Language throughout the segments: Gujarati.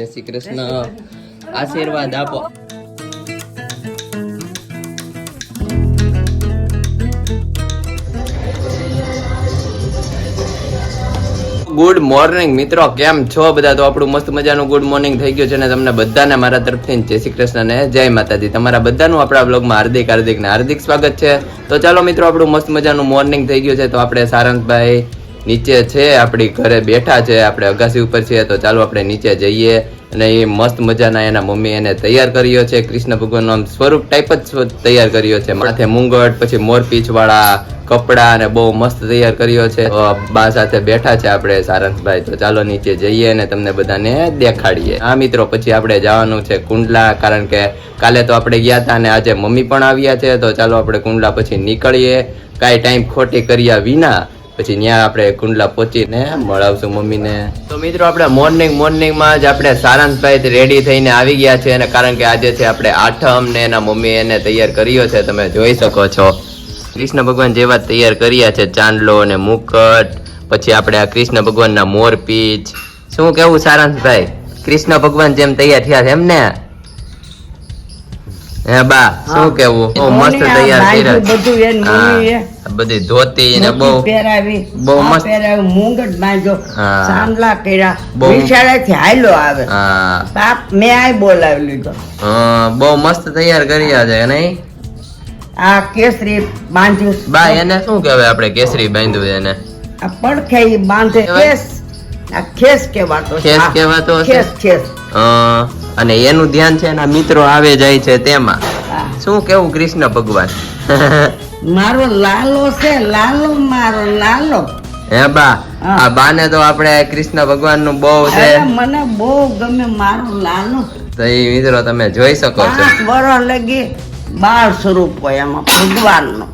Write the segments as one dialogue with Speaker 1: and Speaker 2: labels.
Speaker 1: જય શ્રી કૃષ્ણ. આશીર્વાદ આપો. ગુડ મોર્નિંગ મિત્રો. કેમ છો બધા? તો આપણું મસ્ત મજાનું ગુડ મોર્નિંગ થઈ ગયું છે ને તમને બધાને મારા તરફથી જય શ્રી કૃષ્ણ ને જય માતાજી. તમારા બધાનું આપણા બ્લોગમાં હાર્દિક હાર્દિક ને હાર્દિક સ્વાગત છે. તો ચાલો મિત્રો, આપણું મસ્ત મજાનું મોર્નિંગ થઈ ગયું છે. તો આપણે સારંગભાઈ નીચે છે, આપણી ઘરે બેઠા છે, આપણે અગાસી ઉપર છીએ, તો ચાલો આપણે નીચે જઈએ અને એ મસ્ત મજાના એના મમ્મી એને તૈયાર કર્યો છે, કૃષ્ણ ભગવાનનો સ્વરૂપ ટાઈપ જ તૈયાર કર્યો છે. માથે મુંગટ, પછી મોરપીચવાળા કપડા અને બહુ મસ્ત તૈયાર કર્યો છે. બા સાથે બેઠા છે આપણે સારંગભાઈ, તો ચાલો નીચે જઈએ અને તમને બધાને દેખાડીએ. આ મિત્રો, પછી આપણે જવાનું છે કુંડલા, કારણ કે કાલે તો આપણે ગયા હતા અને આજે મમ્મી પણ આવ્યા છે, તો ચાલો આપણે કુંડલા પછી નીકળીએ. કાંઈ ટાઈમ ખોટી કર્યા વિના પછી ત્યાં આપણે કુંડલા પહોંચીને મળાવશું મમ્મીને. તો મિત્રો આપણે મોર્નિંગ મોર્નિંગમાં જ આપણે સારાંશભાઈ રેડી થઈને આવી ગયા છે અને કારણ કે આજે છે આપણે આઠમ ને એના મમ્મી એને તૈયાર કર્યો છે, તમે જોઈ શકો છો. કૃષ્ણ ભગવાન જેવા તૈયાર કર્યા છે, ચાંદલો અને મુકટ, પછી આપણે આ કૃષ્ણ ભગવાનના મોરપીચ શું કેવું સારાંશભાઈ કૃષ્ણ ભગવાન જેમ તૈયાર થયા છે એમ ને હે બા શું કેવું? બહુ મસ્ત તૈયાર કર્યા.
Speaker 2: બધું એન
Speaker 1: હા,
Speaker 2: મમ્મીએ
Speaker 1: બધી ધોતી ને બહુ
Speaker 2: પહેરાવી
Speaker 1: બહુ મસ્ત.
Speaker 2: પહેરાવી મુંગટ બાંધ્યો સાંભલા કર્યા.
Speaker 1: વિશાળે
Speaker 2: થી હાલો આવે.
Speaker 1: હા.
Speaker 2: બાપ મે આય બોલાવી લીધો.
Speaker 1: હા, બહુ મસ્ત તૈયાર કર્યા છે નહીં?
Speaker 2: આ કેસરી બાંધ્યું.
Speaker 1: બા એને શું કહેવાય આપણે? કેસરી બાંધ્યું એને?
Speaker 2: આ પડખે બાંધે
Speaker 1: કહેવાય?
Speaker 2: ખેસ આ ખેસ કહેવાતો
Speaker 1: ખેસ કહેવાતો
Speaker 2: ખેસ ખેસ.
Speaker 1: અને એનું ધ્યાન છે એના મિત્રો આવે જાય છે તેમાં. શું કેવું કૃષ્ણ ભગવાન?
Speaker 2: મારો લાલો છે લાલો મારો લાલો.
Speaker 1: હે બા. આ બાને તો આપણે કૃષ્ણ ભગવાનનું બહુ છે.
Speaker 2: મને બહુ ગમે મારો લાલો.
Speaker 1: તો એ મિત્રો તમે જોઈ શકો છો.
Speaker 2: પાંચ વર્ષ લગી બાળ સ્વરૂપ હોય એમાં ભગવાન
Speaker 1: નો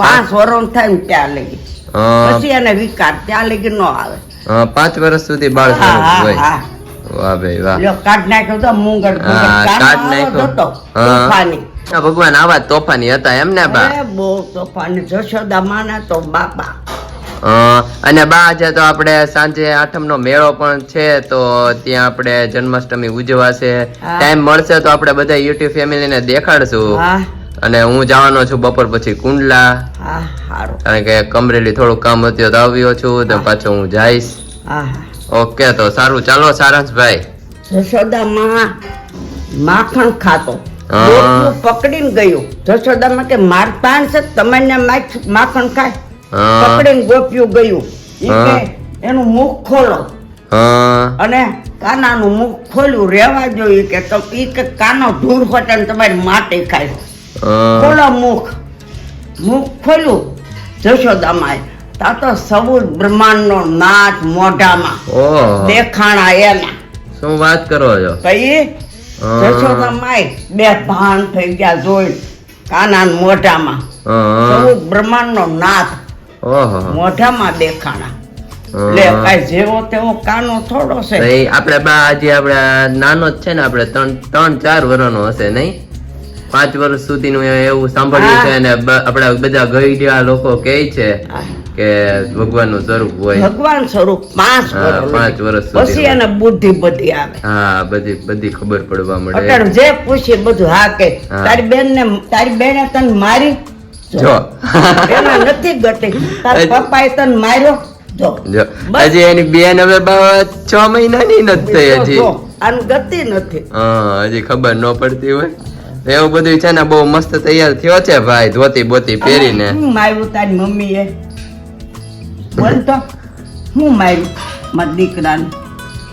Speaker 1: પાંચ
Speaker 2: વર્ષ થાય ને ત્યાં લગી. પછી એને વિકાર ત્યાં લગી નો આવે.
Speaker 1: પાંચ વર્ષ સુધી બાળ સ્વરૂપ હોય. વાહ ભાઈ વાહ.
Speaker 2: કાઢ નાખ્યો તો મુંગળ
Speaker 1: કાઢ નાખ્યો.
Speaker 2: તોફાની.
Speaker 1: ભગવાન આવા તોફાની હતા એમ ને બા?
Speaker 2: બહુ તોફાની. જશોદા માના તો બાપા.
Speaker 1: અને બા આજે તો આપણે સાંજે આઠમ નો મેળો પણ છે તો ત્યાં આપણે જન્માષ્ટમી ઉજવાશે. ટાઈમ મળશે તો આપણે બધા યુટ્યુબ ફેમિલીને દેખાડશું.
Speaker 2: હા.
Speaker 1: અને હું જવાનો છું બપોર પછી કુંડલા. કારણ કે કમરેલી થોડું કામ હતું તો આવ્યો છું તો પાછો હું જઈશ. ઓકે તો સારું. ચાલો સારાંશભાઈ
Speaker 2: જશોદા માખણ ખાતો. પકડીને ગયું. જશોદા કે માર છે તમને માખણ ખાય?
Speaker 1: પકડી
Speaker 2: પકડીને ગોપ્યું ગયું. એનું મુખ ખોલો. અને કાનાનું મુખ ખોલ્યું રેવા જોઈએ કે તો કે કાનો ધૂળ હોતે તમારી માટી ખાય. ખોલો મુખ? મુખ ખોલ્યું? જશોદામાં તા તો સૌ બ્રહ્માંડનો નાચ મોઢામાં. દેખાણા એના.
Speaker 1: શું વાત કરો છો?
Speaker 2: કઈ. જશોદામાં બે ભાન થઈ ગયા જોઈ. કાના મોઢામાં.
Speaker 1: હા.
Speaker 2: સૌ બ્રહ્માંડનો નાથ. મોઢામાં દેખાણા. જેવો તેવો કાનો થોડો છે.
Speaker 1: એ આપણે બા આજે આપણે નાનો જ છે ને આપણે ત્રણ ત્રણ ચાર વર્ષનો હશે નહીં? પાંચ વર્ષ સુધીનું એ- એવું સાંભળ્યું છે અને આપણા બધા ગઈડિયા લોકો કહે છે. કે ભગવાનનું સ્વરૂપ હોય.
Speaker 2: ભગવાન સ્વરૂપ પાંચ
Speaker 1: પાંચ વર્ષ
Speaker 2: પછી એને બુદ્ધિ બધી આવે.
Speaker 1: હા બધી બધી ખબર પડવા મળે.
Speaker 2: અત્યારે જે પૂછે બધું હા. કે તારી બેન ને તારી બેને તને મારી?
Speaker 1: જો.
Speaker 2: એને નથી ગતી. તારા પપ્પાએ તને માર્યો? જો.
Speaker 1: હજી એની બેન હવે છ મહિનાની નથી થઈ હજી.
Speaker 2: આને ગતિ નથી.
Speaker 1: હા હજી ખબર ન પડતી હોય. એવું બધું છે ને બહુ મસ્ત તૈયાર થયો છે ભાઈ ધોતી બોતી પહેરીને.
Speaker 2: હું માર્યું તારી મમ્મીએ? બોલ તો હું માર્યું મારા દીકરાને?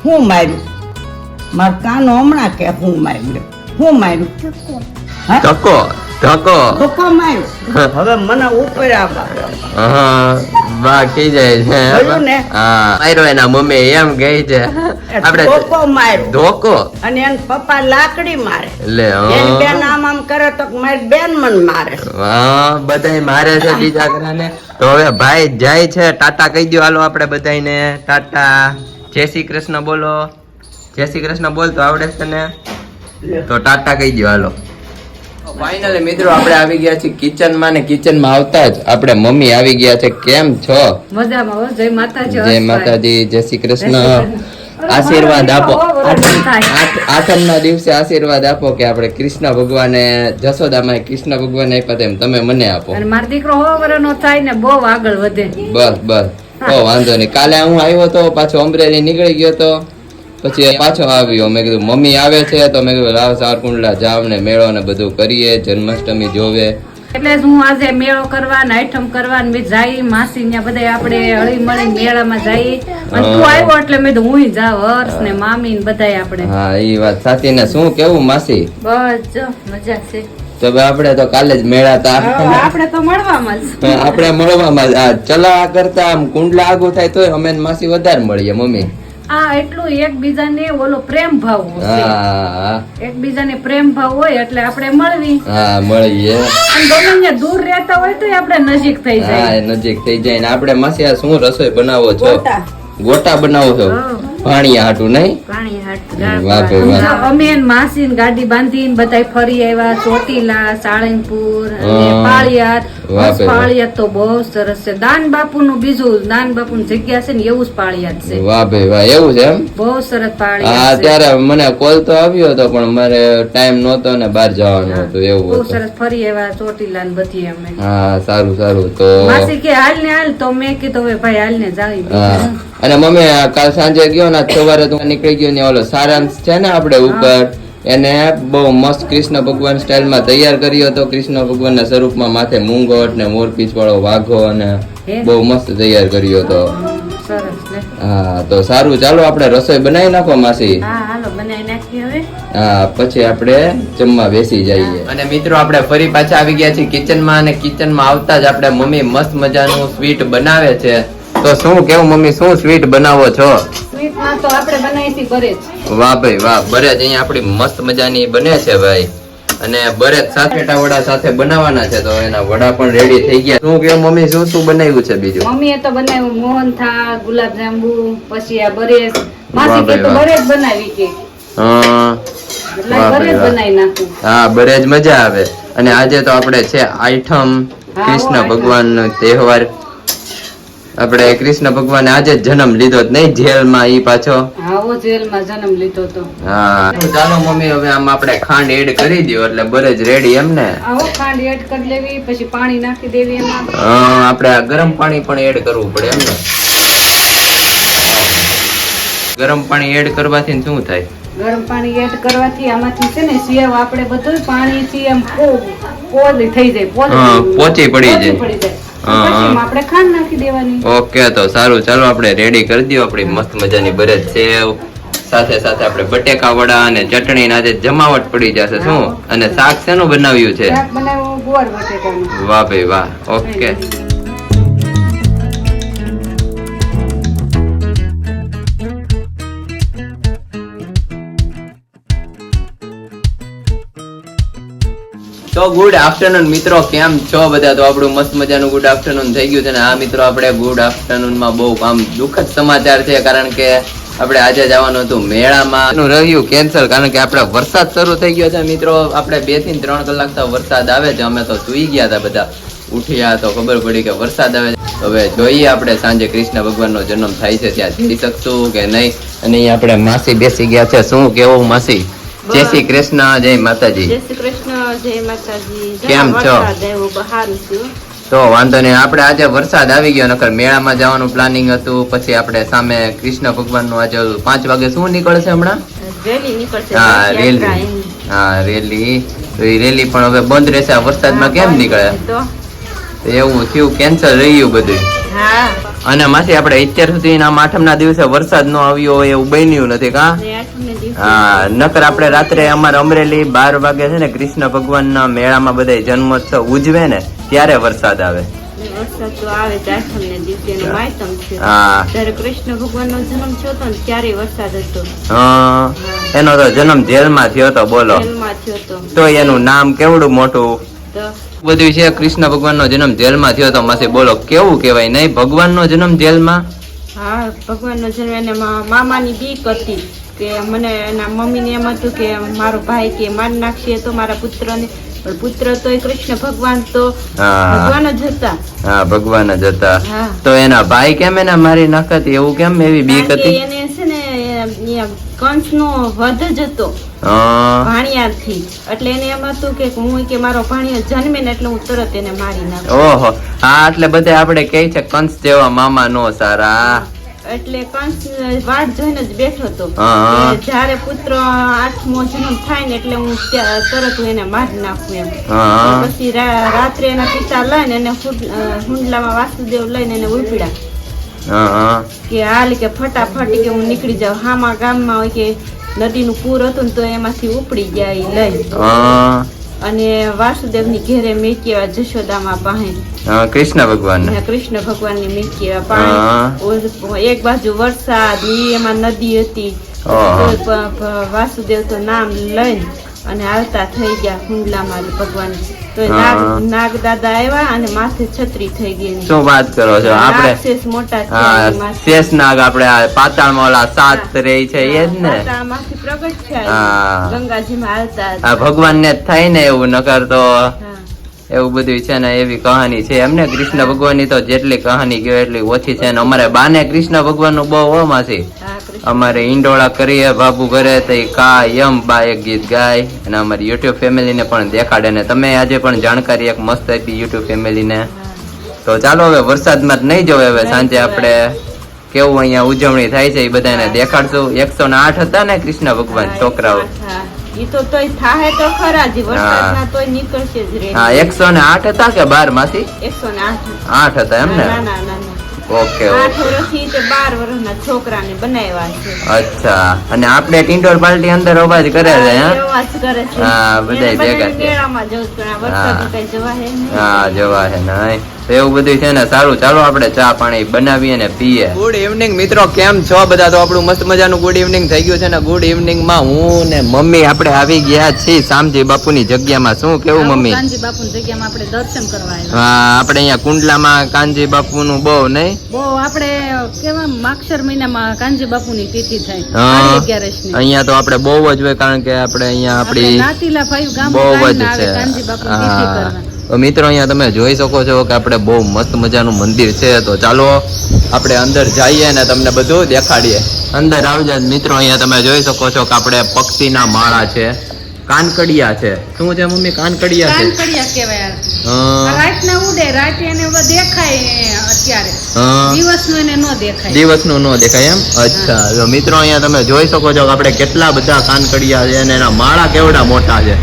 Speaker 2: હું માર્યું? મારા કાનો હમણાં કે હું માર્યું? હું માર્યું?
Speaker 1: ધક્કો ધક્કો.
Speaker 2: ધોકો માર્યો. હવે મને ઉપર આવવા
Speaker 1: હા બા ખી જાય છે હા માર્યો એના મમ્મી એમ ગઈ છે. આપણે
Speaker 2: ધોકો માર્યો.
Speaker 1: ધોકો
Speaker 2: અને એન પપ્પા લાકડી મારે.
Speaker 1: લે
Speaker 2: એની બેન આમ આમ કરે તો મારી બેન મન મારે.
Speaker 1: હા બધાય મારે છે બીજા ઘરાને. તો હવે ભાઈ જાય છે. ટાટા કહી દો હાલો આપણે બધાયને. ટાટા. જય શ્રી કૃષ્ણ બોલો. જય શ્રી કૃષ્ણ બોલ તો આવડે છે ને? તો ટાટા કહી દો હાલો. ફાઇનલી મિત્રો આપણે આવી ગયા છીએ કિચનમાં ને કિચનમાં આવતા જ આપણે મમ્મી આવી ગયા છે. કેમ છો?
Speaker 3: મજામાં જય માતાજી
Speaker 1: જય માતાજી જય શ્રી કૃષ્ણ. આશીર્વાદ આપો.
Speaker 3: થાય.
Speaker 1: દિવસે આશીર્વાદ આપો કે આપણે કૃષ્ણ ભગવાને જશોદામાં કૃષ્ણ ભગવાન આપ્યા તેમ તમે મને આપો.
Speaker 3: અને મારો દીકરો હો વરનો થાય ને બહુ આગળ વધે.
Speaker 1: બસ બસ. તો વાંધો નહીં. કાલે હું આવ્યો તો પાછો અમરેલી નીકળી ગયો તો પછી પાછો આવ્યો. મેં કીધું મમ્મી આવે છે. તો મેં કીધું લાવ સારકુંડલા જાવ ને મેળો ને બધું કરીએ જન્માષ્ટમી જોવે.
Speaker 3: એટલે હું આજે મેળો કરવા ને આઈટમ કરવા ને જઈ માસી ને બધે આપણે હળી મળી મેળામાં જઈ. અને તું આવ્યો એટલે મેં હું જાવ હર્ષ ને મામી ને બધા આપણે.
Speaker 1: હા એ વાત સાચી ને. શું કેવું માસી?
Speaker 3: બસ જો મજા છે.
Speaker 1: તો આપણે તો કાલે જ મેળા તા.
Speaker 3: હવે આપણે તો મળવામાં જ.
Speaker 1: આપણે મળવામાં ચલા કરતા આમ કુંડલા આગું થાય તોય અમે માસી વધારે મળીએ મમ્મી.
Speaker 3: આ એટલું એકબીજાને ઓલો પ્રેમ ભાવ
Speaker 1: હોય.
Speaker 3: એકબીજાને પ્રેમ ભાવ હોય એટલે આપણે મળવી.
Speaker 1: હા મળીએ.
Speaker 3: અને દૂર રહેતા હોય તો આપણે નજીક થઈ જાય.
Speaker 1: નજીક થઈ જાય. ને આપણે માસી આ શું રસોઈ બનાવો છો?
Speaker 2: ગોટા.
Speaker 1: ગોટા બનાવો છો? હાટું નહીં?
Speaker 3: પાણી હાટ
Speaker 1: વાહ.
Speaker 3: અમે માસી ગાડી બાંધીને બધા ફરી આવ્યા ચોટીલા સાળંગપુર. બસ
Speaker 1: ભાઈ
Speaker 3: તો બહુ સરસ છે. દાન બાપુ નું બીજું દાન બાપુ જગ્યા છે ને એવું જ પાળિયાદ છે.
Speaker 1: વાહ ભાઈ વાહ એવું છે એમ?
Speaker 3: બહુ સરસ
Speaker 1: હા
Speaker 3: અત્યારે
Speaker 1: ત્યારે મને કોલ તો આવ્યો હતો પણ મારે ટાઈમ નહોતો ને બહાર જવાનું હતું એવું
Speaker 3: બહુ સરસ ફરી આવ્યા ચોટીલા ને બધી અમે.
Speaker 1: હા સારું સારું તો
Speaker 3: માસી કે હાલ ને હાલ તો મેં કીધું હવે ભાઈ હાલ ને જાવી
Speaker 1: અને મમ્મી કાલ સાંજે ગયો ને સવારે તું નીકળી ગયો ને ઓલો સારાંશ છે ને આપણે ઉપર એને બહુ મસ્ત કૃષ્ણ ભગવાન સ્ટાઇલમાં તૈયાર કર્યો હતો. કૃષ્ણ ભગવાનના સ્વરૂપમાં માથે મૂંગોટ ને મોરપીચ વાળો વાઘો અને બહુ મસ્ત તૈયાર કર્યો હતો. હા તો સારું ચાલો આપણે રસોઈ બનાવી નાખો માસી.
Speaker 3: હા હાલો બનાવી નાખી હવે.
Speaker 1: હા પછી આપણે જમવા બેસી જઈએ. અને મિત્રો આપણે ફરી પાછા આવી ગયા છીએ કિચનમાં અને કિચનમાં આવતા જ આપણે મમ્મી મસ્ત મજાનું સ્વીટ બનાવે છે. તો શું કેવું મમ્મી શું સ્વીટ બનાવો છો?
Speaker 3: સ્વીટમાં તો આપણે બનાવી હતી
Speaker 1: વાહ ભાઈ વાહ. બરેજ અહીંયા આપણી મસ્ત મજાની બને છે ભાઈ. અને બરેજ સાથે વડા સાથે બનાવવાના છે તો એના વડા પણ રેડી થઈ ગયા. શું કેવું મમ્મી શું શું બનાવ્યું છે બીજું?
Speaker 3: મમ્મીએ તો બનાવ્યું મોહનથાળ ગુલાબ જાંબુ પછી આ બરેસ માસી કે તો
Speaker 1: વાહ.
Speaker 3: બનાવી કે.
Speaker 1: હા. હા બરેજ મજા આવે. અને આજે તો આપણે છે આઈટમ
Speaker 3: હા,
Speaker 1: કૃષ્ણ
Speaker 3: ભગવાન
Speaker 1: નો તહેવાર. આપણે કૃષ્ણ ભગવાન આજે જ જન્મ લીધો નહીં જેલમાં ઈ પાછો?
Speaker 3: આવો જેલમાં જન્મ લીધો તો.
Speaker 1: હા. ચાલો મમ્મી હવે આમ આપણે ખાંડ એડ કરી દો એટલે બરેજ રેડી એમ ને
Speaker 3: આવો ખાંડ એડ કરી લેવી પછી પાણી નાખી દેવી એમાં.
Speaker 1: આપણે આ ગરમ પાણી પણ એડ કરવું પડે એમ ને ગરમ પાણી એડ કરવાથી શું થાય?
Speaker 3: ગરમ પાણી એડ કરવાથી આમાંથી છે ને સેવ આપણે બધું પાણીથી એમ પોલી થઈ જાય
Speaker 1: પોચી પડી જાય.
Speaker 3: આપણે ખાંડ નાખી દેવાની.
Speaker 1: ઓકે તો સારું. ચાલો આપણે રેડી કરી દો આપણી મસ્ત મજાની બરેજ સેવ સાથે સાથે આપણે બટેકા વડા અને ચટણી ના જમાવટ પડી જશે શું? અને શાક શેનું બનાવ્યું છે? વાહ ભાઈ વાહ. ઓકે. તો ગુડ આફ્ટરનૂન મિત્રો, કેમ છો બધા? તો આપણું મસ્ત મજાનું ગુડ આફ્ટરનૂન થઈ ગયું છે ને આ મિત્રો આપણે ગુડ આફ્ટરનૂનમાં બહુ આમ દુઃખદ સમાચાર છે, કારણ કે આપણે આજે જવાનું હતું મેળામાં. રહ્યું કેન્સલ કારણ કે આપણે વરસાદ શરૂ થઈ ગયો છે મિત્રો. આપણે બેથી ત્રણ કલાક તો વરસાદ આવે છે, અમે તો સુઈ ગયા હતા બધા. ઉઠ્યા તો ખબર પડી કે વરસાદ આવે છે. હવે જોઈએ આપણે સાંજે કૃષ્ણ ભગવાનનો જન્મ થાય છે, ત્યાં જઈ શકશું કે નહીં? અને આપણે માસી બેસી ગયા છે. શું કેવું માસી? જય શ્રી કૃષ્ણ જય માતાજી.
Speaker 4: જય શ્રી કૃષ્ણ જય માતાજી.
Speaker 1: કેમ છો? તો વાંધો નહીં આપણે આજે વરસાદ આવી ગયો નકર મેળામાં જવાનું પ્લાનિંગ હતું પછી આપણે સામે કૃષ્ણ ભગવાનનું આજે પાંચ વાગે શું નીકળશે હમણાં?
Speaker 4: રેલી નીકળશે
Speaker 1: હા રેલી. હા રેલી. તો એ રેલી પણ હવે બંધ રહેશે આ વરસાદમાં કેમ નીકળે?
Speaker 4: તો.
Speaker 1: એવું થયું કેન્સલ રહ્યું બધું. અને માસી આપણે અત્યાર સુધી આમ આઠમના દિવસે વરસાદ નો આવ્યો હોય એવું બન્યું નથી કા?
Speaker 4: ને
Speaker 1: હા નકર આપણે રાત્રે અમારે અમરેલી બાર વાગે છે ને કૃષ્ણ ભગવાનના મેળામાં બધા જન્મોત્સવ ઉજવે ને ત્યારે વરસાદ આવે.
Speaker 4: ને એનો માયતમ છે.
Speaker 1: હા.
Speaker 4: જ્યારે કૃષ્ણ ભગવાનનો જન્મ થયો હતો ને ત્યારે વરસાદ હતો.
Speaker 1: હા એનો તો જન્મ જેલમાં થયો તો બોલો.
Speaker 4: જેલમાં થયો હતો
Speaker 1: તો એનું નામ કેવડું મોટું? બધું છે કૃષ્ણ ભગવાનનો જન્મ જેલમાં થયો તો માસી બોલો કેવું કેવાય નહીં ભગવાનનો જન્મ જેલમાં?
Speaker 4: હા ભગવાનનો જન્મ એને મામાની બીક હતી. કે મને એના મમ્મીને એમ હતું કે મારો ભાઈ કે મારી નાખશે તો મારા પુત્રને. પણ પુત્ર તો કૃષ્ણ ભગવાન તો ભગવાન જ હતા.
Speaker 1: હા ભગવાન જ હતા. તો એના ભાઈ કેમ એને મારી નાખતી એવું કેમ એવી બીક હતી?
Speaker 4: એને છે ને કંસ નો વધ જ હતો.
Speaker 1: ભાણિયા
Speaker 4: ભાણિયાથી એટલે એને એમ હતું કે હું કે મારો ભાણિયો જન્મે ને એટલે હું તરત એને મારી નાખું.
Speaker 1: ઓહો. હા એટલે બધે આપણે કહે છે કંસ જેવા મામા નો સારા.
Speaker 4: એટલે કંસ વાટ જોઈને જ બેઠો હતો. જયારે પુત્ર આઠમો જન્મ થાય ને એટલે હું તરત હું એને મારી નાખું એમ. પછી રાત્રે એના પિતા લઈને એને હુંડલામાં વાસુદેવ લઈને એને ઉપડ્યા. કે હાલ કે ફટાફટ કે હું નીકળી જાઉં. હામા ગામમાં હોય કે નદીનું પૂર હતું ને તો એમાંથી ઉપડી ગયા લઈ અને વાસુદેવની ઘેરે મેક્યા જશોદામાં પાસે
Speaker 1: કૃષ્ણ ભગવાન
Speaker 4: કૃષ્ણ ભગવાનની મેક્યા
Speaker 1: હા.
Speaker 4: પાણી એક બાજુ વરસાદ એમાં નદી હતી. વાસુદેવ તો નામ લઈને અને આવતા થઈ ગયા હુંડલામાં ભગવાન. તો નાગ નાગ દાદા આવ્યા અને માથે છત્રી થઈ ગઈ
Speaker 1: શું વાત કરો છો? આપણે
Speaker 4: શેષ મોટા શેષ.
Speaker 1: શેષનાગ આપણે પાતાળમાં ઓલા સાત રે છે એ જ ને?
Speaker 4: પ્રગટ થયા ગંગાજીમાં હાલતા
Speaker 1: ભગવાન ને થાય ને એવું નકર તો એવું બધું છે ને એવી કહાની છે. એમને કૃષ્ણ ભગવાનની તો જેટલી કહાની ગયો એટલી ઓછી છે ને અમારે બાને કૃષ્ણ ભગવાનનું બહુ
Speaker 4: હા, કૃષ્ણ.
Speaker 1: અમારે ઈંડોળા કરીએ બાબુ ઘરે તો ઈ કા યમ બા એક ગીત ગાય અને અમારી યુટ્યુબ ફેમિલીને પણ દેખાડે ને તમે આજે પણ જાણકારી એક મસ્ત આપી યુટ્યુબ ફેમિલી ને તો ચાલો હવે વરસાદમાં જ નહીં જવાય હવે સાંજે આપણે કેવું અહીંયા ઉજવણી થાય છે એ બધાને દેખાડશું. એકસો ને આઠ હતા ને કૃષ્ણ ભગવાન છોકરાઓ. એકસો ને આઠ હતા કે
Speaker 4: બારમાંથી આઠ.
Speaker 1: હતા એમ ના ઓકે
Speaker 4: આઠ
Speaker 1: ઓકે
Speaker 4: વર્ષથી તે બાર વર્ષના છોકરાને બનાવ્યા છે.
Speaker 1: અચ્છા. અને આપણે ઇન્ડોર પાર્ટી અંદર અવાજ કરે છે
Speaker 4: હા,
Speaker 1: હા?
Speaker 4: એવા જ કરે છે.
Speaker 1: હા, બધાય ભેગા છે.
Speaker 4: મેળામાં જવું જ આ વરસાદમાં કઈ જવા હે
Speaker 1: હા જવા હે નહીં. એવું બધું છે ને સારું. ચાલો આપણે ચા પાણી બનાવીએ ને પીએ. ગુડ ઇવનિંગ મિત્રો. કેમ છો? બધા તો આપણું મસ્ત મજાનું ગુડ ઇવનિંગ થઈ ગયું છે ને. ગુડ ઇવનિંગમાં હું ને મમ્મી આપણે આવી ગયા છીએ શામજી બાપુની જગ્યામાં. શું કેવું મમ્મી?
Speaker 3: કાનજી બાપુની જગ્યામાં આપણે દર્શન કરવા આવ્યા.
Speaker 1: હા આપણે અહીંયા કુંડલામાં કાનજી બાપુનું બહુ નહીં?
Speaker 3: બહુ આપણે કેવા માક્ષર મહિનામાં કાનજી બાપુની તિથિ થાય.
Speaker 1: હા.
Speaker 3: સાડી અગિયારસની.
Speaker 1: અહીંયા તો આપણે બહુ જ હોય કારણ કે આપણે અહીંયા
Speaker 3: આપણી નાતીલા ફાઈવ ગામ
Speaker 1: બહુ જ છે.
Speaker 3: આવે બાપુની તિથિ કરવા.
Speaker 1: તો મિત્રો અહીંયા તમે જોઈ શકો છો કે આપણે બહુ મસ્ત મજાનું મંદિર છે. તો ચાલો આપણે અંદર જઈએ અને તમને બધું દેખાડીએ. અંદર આવજો મિત્રો અહીંયા તમે જોઈ શકો છો કે આપણે પક્ષીના માળા છે. કાનકડિયા છે. શું છે મમ્મી? કાનકડિયા છે?
Speaker 3: કાનકડિયા કહેવાય
Speaker 1: હા,
Speaker 3: રાતના ઉડે રાતે એને દેખાય અત્યારે. દિવસનું એને ન દેખાય.
Speaker 1: ન એમ? અચ્છા. મિત્રો અહીંયા તમે જોઈ શકો છો કે આપણે કેટલા બધા કાનકડિયા છે અને એના માળા કેવડા મોટા છે.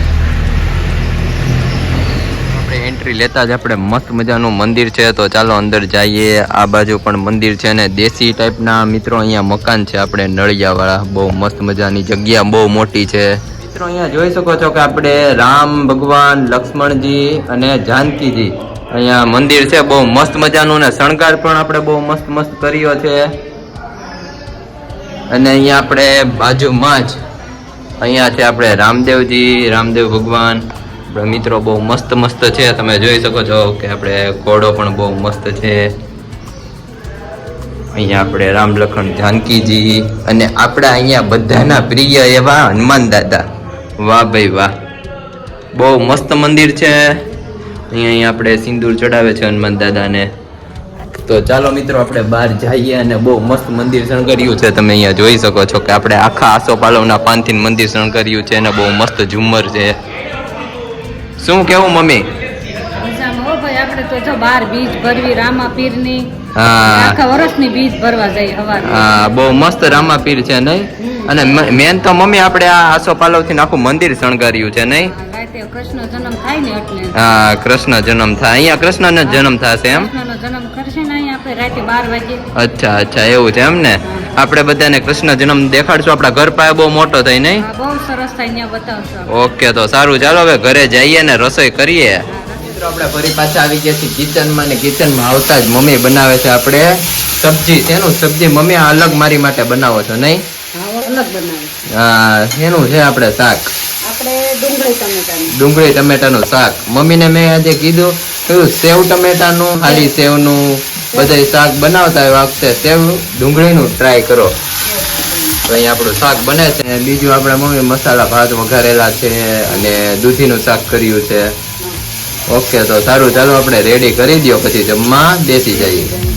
Speaker 1: આપણે એન્ટ્રી લેતા જ આપણે મસ્ત મજાનું મંદિર છે. તો ચાલો અંદર જઈએ. આ બાજુ પણ મંદિર છે અને દેશી ટાઈપના મિત્રો અહીંયા મકાન છે. આપણે નળિયાવાળા. બહુ મસ્ત મજાની જગ્યા બહુ મોટી છે. મિત્રો અહીંયા જોઈ શકો છો કે આપણે રામ, ભગવાન, લક્ષ્મણજી અને જાનકીજી. અહીંયા મંદિર છે, બહુ મસ્ત મજાનું ને શણગાર પણ આપણે બહુ મસ્ત મસ્ત કર્યો છે. અને અહીંયા આપણે બાજુમાં જ અહીંયા છે આપણે રામદેવજી, રામદેવ ભગવાન. મિત્રો બહુ મસ્ત મસ્ત છે, તમે જોઈ શકો છો કે આપણે ઘોડો પણ બહુ મસ્ત છે. અહીંયા આપણે રામ લખન જાનકીજી અને આપણા અહીંયા બધાના પ્રિય એવા હનુમાન દાદા. વાહ ભાઈ વાહ. બહુ મસ્ત મંદિર છે. અહીંયા આપણે સિંદૂર ચડાવે છે હનુમાન દાદાને. તો ચાલો મિત્રો, આપણે બહાર જઈએ અને બહુ મસ્ત મંદિર શણગાર્યું છે. તમે અહીંયા જોઈ શકો છો કે આપણે આખા આસોપાલવના પાનથી મંદિર શણગાર્યું છે અને બહુ મસ્ત ઝુમ્મર છે. શું કેવું મમ્મી?
Speaker 3: આપણે બીજ ભરવી રામા પીરની
Speaker 1: બહુ મસ્ત રામાપીર છે નહીં? અને મેન તો મમ્મી આપણે આ આસોપાલવથી આખું મંદિર શણગાર્યું છે નહીં?
Speaker 3: હા કૃષ્ણ જન્મ થાય ને એટલે.
Speaker 1: હા કૃષ્ણ જન્મ થાય. અહીંયા કૃષ્ણનો જન્મ થશે એમ?
Speaker 3: જન્મ કરશે ને આપણે રાતે બાર વાગે.
Speaker 1: અચ્છા અચ્છા એવું છે એમ ને? આપણે બધાને કૃષ્ણ જન્મ દેખાડશું. આપણા ઘર પાસે બહુ મોટો થાય નહીં?
Speaker 3: બહુ સરસ થાય અહીંયા
Speaker 1: ઓકે તો સારું. ચાલો હવે ઘરે જઈએ ને રસોઈ કરીએ. મિત્રો આપણે ફરી પાછા આવી ગયા છીએ કિચનમાં ને કિચનમાં આવતા જ મમ્મી બનાવે છે આપણે સબ્જી. શેનું સબ્જી? મમ્મી અલગ મારી માટે બનાવો છો નહીં?
Speaker 3: હા
Speaker 1: શેનું છે આપણે શાક?
Speaker 3: ડુંગળી ટમેટાનું.
Speaker 1: શાક. મમ્મીને મેં આજે કીધું સેવ ટમેટાનું ખાલી સેવનું બધા શાક બનાવતા હોય વખતે સેવ ડુંગળીનું ટ્રાય કરો. તો આપણું શાક બને છે. બીજું આપણે મમ્મી મસાલા ભાત વઘારેલા છે અને દૂધીનું શાક કર્યું છે. ઓકે તો સારું ચાલો આપણે રેડી કરી દો પછી જમવા બેસી જઈએ.